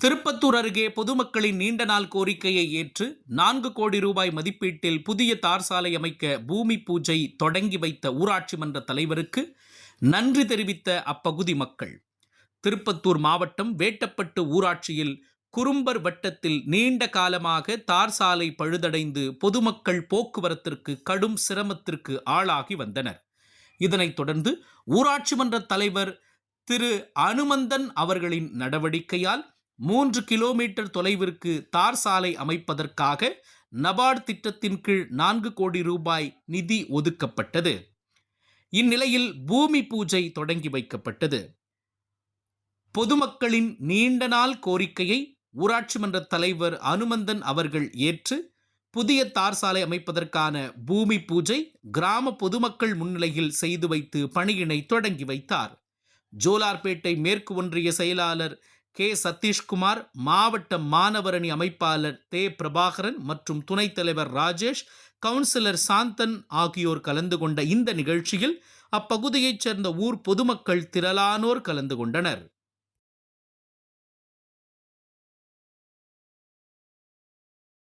திருப்பத்தூர் அருகே பொதுமக்களின் நீண்ட நாள் கோரிக்கையை ஏற்று நான்கு கோடி ரூபாய் மதிப்பீட்டில் புதிய தார் சாலை அமைக்க பூமி பூஜை தொடங்கி வைத்த ஊராட்சி மன்ற தலைவருக்கு நன்றி தெரிவித்த அப்பகுதி மக்கள். திருப்பத்தூர் மாவட்டம் வேட்டப்பட்டு ஊராட்சியில் குறும்பர் வட்டத்தில் நீண்ட காலமாக தார் சாலை பழுதடைந்து பொதுமக்கள் போக்குவரத்திற்கு கடும் சிரமத்திற்கு ஆளாகி வந்தனர். இதனைத் தொடர்ந்து ஊராட்சி மன்ற தலைவர் திரு அனுமந்தன் அவர்களின் நடவடிக்கையால் மூன்று கிலோமீட்டர் தொலைவிற்கு தார் சாலை அமைப்பதற்காக நபார்டு திட்டத்தின் கீழ் நான்கு கோடி ரூபாய் நிதி ஒதுக்கப்பட்டது. இந்நிலையில் பூமி பூஜை தொடங்கி வைக்கப்பட்டது. பொதுமக்களின் நீண்ட நாள் கோரிக்கையை ஊராட்சி மன்ற தலைவர் அனுமந்தன் அவர்கள் ஏற்று புதிய தார் சாலை அமைப்பதற்கான பூமி பூஜை கிராம பொதுமக்கள் முன்னிலையில் செய்து வைத்து பணியினை தொடங்கி வைத்தார். ஜோலார்பேட்டை மேற்கு ஒன்றிய செயலாளர் கே. சதீஷ்குமார் மாவட்ட மாணவரணி அமைப்பாளர் தே. பிரபாகரன் மற்றும் துணைத் தலைவர் ராஜேஷ் கவுன்சிலர் சாந்தன் ஆகியோர் கலந்து கொண்ட இந்த நிகழ்ச்சியில் அப்பகுதியைச் சேர்ந்த ஊர் பொதுமக்கள் திரளானோர் கலந்து கொண்டனர்.